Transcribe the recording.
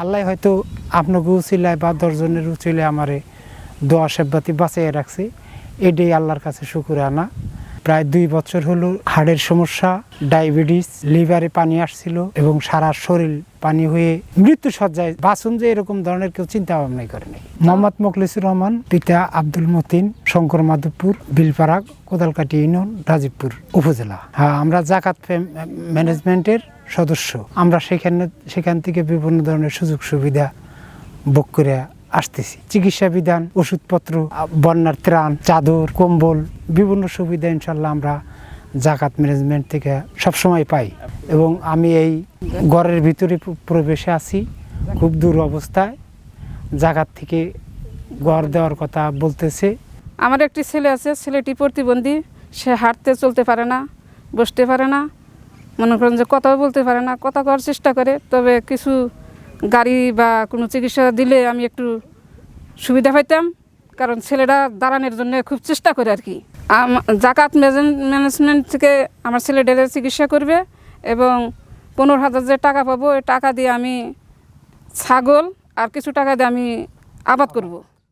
আল্লাহ হয়তো আপনাকে উচিলায় বা দশজনের উচিলে আমারে দোয়া সেব্বাতি বাঁচিয়ে রাখছে। এটাই আল্লাহর কাছে শুকুর আনা। প্রায় দুই বছর হলো হাড়ের সমস্যা, ডায়াবেটিস, লিভারে পানি আসছিল এবং সারা শরীর পানি হয়ে মৃত্যু সজ্জায় বাসুন যে এরকম ধরনের কেউ চিন্তা ভাবনাই করেনি মোহাম্মদ মোখলিসুর রহমান, পিতা আব্দুল মতিন, শঙ্কর মাধবপুর, বিলপাড়া কোদালকাটি ইউনিয়ন, রাজীবপুর উপজেলা। হ্যাঁ আমরা জাকাত ম্যানেজমেন্টের সদস্য। আমরা সেখানে, সেখান থেকে বিভিন্ন ধরনের সুযোগ সুবিধা ভোগ করে আসতেছি। চিকিৎসা বিধান, ওষুধপত্র, বন্যার ত্রাণ, চাদর, কম্বল, বিভিন্ন সুবিধা ইনশাল্লাহ আমরা জাকাত ম্যানেজমেন্ট থেকে সবসময় পাই। এবং আমি এই ঘরের ভিতরে প্রবেশে আছি, খুব দূর অবস্থায়। জাকাত থেকে ঘর দেওয়ার কথা বলতেছে। আমার একটি ছেলে আছে, ছেলেটি প্রতিবন্ধী, সে হাঁটতে চলতে পারে না, বসতে পারে না। মনে করেন যে কথাও বলতে পারে না, কথা করার চেষ্টা করে, তবে কিছু গাড়ি বা কোনো চিকিৎসা দিলে আমি একটু সুবিধা পাইতাম। কারণ ছেলেরা দাঁড়ানোর জন্য খুব চেষ্টা করে আর কি। জাকাত ম্যানেজমেন্ট থেকে আমার ছেলে ডেলের চিকিৎসা করবে এবং পনেরো হাজার যে টাকা পাবো, ওই টাকা দিয়ে আমি ছাগল আর কিছু টাকা দিয়ে আমি আবাদ করব।